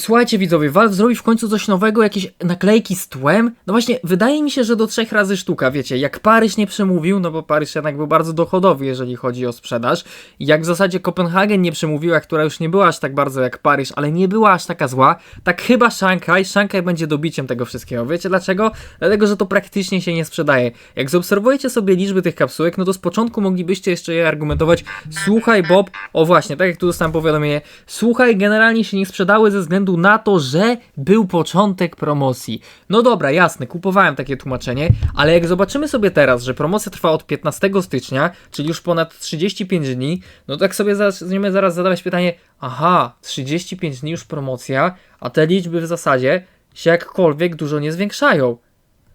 Słuchajcie widzowie, Valve zrobi w końcu coś nowego, jakieś naklejki z tłem? No właśnie, wydaje mi się, że do trzech razy sztuka, wiecie, jak Paryż nie przemówił, no bo Paryż jednak był bardzo dochodowy, jeżeli chodzi o sprzedaż, jak w zasadzie Kopenhagen nie przemówiła, która już nie była aż tak bardzo jak Paryż, ale nie była aż taka zła, tak chyba Szanghaj, Szanghaj będzie dobiciem tego wszystkiego, wiecie dlaczego? Dlatego, że to praktycznie się nie sprzedaje. Jak zaobserwujecie sobie liczby tych kapsułek, no to z początku moglibyście jeszcze je argumentować, słuchaj Bob, o właśnie, tak jak tu dostałem powiadomienie, słuchaj, generalnie się nie sprzedały ze względu na to, że był początek promocji. No dobra, jasne, kupowałem takie tłumaczenie, ale jak zobaczymy sobie teraz, że promocja trwa od 15 stycznia, czyli już ponad 35 dni, no tak sobie zaczniemy zaraz zadawać pytanie, aha, 35 dni już promocja, a te liczby w zasadzie się jakkolwiek dużo nie zwiększają.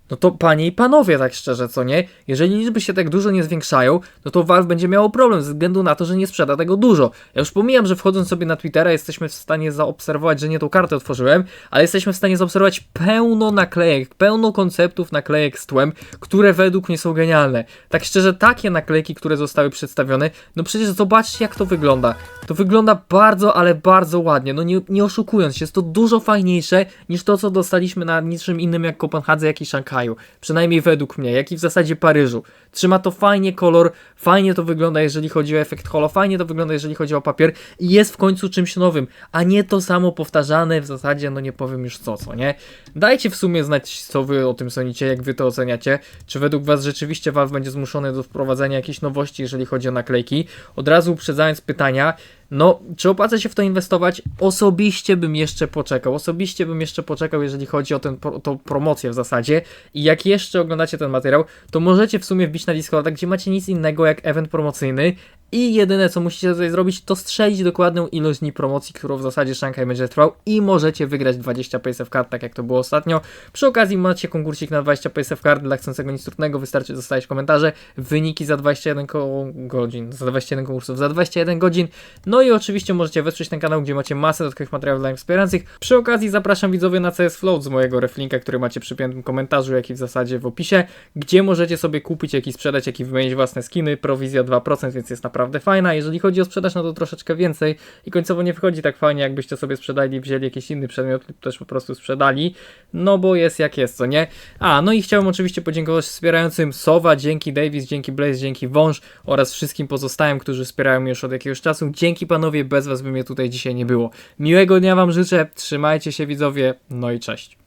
No to panie i panowie, tak szczerze, co nie? Jeżeli liczby się tak dużo nie zwiększają, no to Valve będzie miało problem ze względu na to, że nie sprzeda tego dużo. Ja już pomijam, że wchodząc sobie na Twittera jesteśmy w stanie zaobserwować, że nie tą kartę otworzyłem, ale jesteśmy w stanie zaobserwować pełno naklejek, pełno konceptów naklejek z tłem, które według mnie są genialne. Tak szczerze, takie naklejki, które zostały przedstawione, no przecież zobaczcie jak to wygląda. To wygląda bardzo, ale bardzo ładnie, no nie, nie oszukując się, jest to dużo fajniejsze niż to, co dostaliśmy na niczym innym jak Kopenhadze, jak i Szanghaju. Przynajmniej według mnie, jak i w zasadzie Paryżu. Trzyma to fajnie kolor, fajnie to wygląda, jeżeli chodzi o efekt holo, fajnie to wygląda, jeżeli chodzi o papier i jest w końcu czymś nowym, a nie to samo powtarzane w zasadzie, no nie powiem już co, co nie? Dajcie w sumie znać, co wy o tym sądzicie, jak wy to oceniacie. Czy według was rzeczywiście Valve będzie zmuszony do wprowadzenia jakichś nowości, jeżeli chodzi o naklejki? Od razu uprzedzając pytania, no, czy opłaca się w to inwestować? Osobiście bym jeszcze poczekał. Osobiście bym jeszcze poczekał, jeżeli chodzi o tę tą promocję w zasadzie. I jak jeszcze oglądacie ten materiał, to możecie w sumie wbić na Discorda, gdzie macie nic innego jak event promocyjny. I jedyne co musicie tutaj zrobić, to strzelić dokładną ilość dni promocji, którą w zasadzie Shanghai będzie trwał i możecie wygrać 20 PSF kart, tak jak to było ostatnio. Przy okazji macie konkursik na 20 PSF kart dla chcącego nic trudnego, wystarczy zostawić komentarze, wyniki za 21 ko- godzin, za 21 konkursów, za 21 godzin. No i oczywiście możecie wesprzeć ten kanał, gdzie macie masę dodatkowych materiałów dla wspierających. Przy okazji zapraszam widzowie na CS Float z mojego reflinka, który macie przy piętym komentarzu, jak i w zasadzie w opisie, gdzie możecie sobie kupić, jak i sprzedać, jak i wymienić własne skiny, prowizja 2%, więc jest naprawdę fajna. Jeżeli chodzi o sprzedaż, no to troszeczkę więcej i końcowo nie wychodzi tak fajnie, jakbyście sobie sprzedali, wzięli jakiś inny przedmiot lub też po prostu sprzedali, no bo jest jak jest, co nie? A, no i chciałem oczywiście podziękować wspierającym Sowa, dzięki Davis, dzięki Blaze, dzięki Wąż oraz wszystkim pozostałym, którzy wspierają mnie już od jakiegoś czasu. Dzięki panowie, bez was by mnie tutaj dzisiaj nie było. Miłego dnia wam życzę, trzymajcie się widzowie, no i cześć.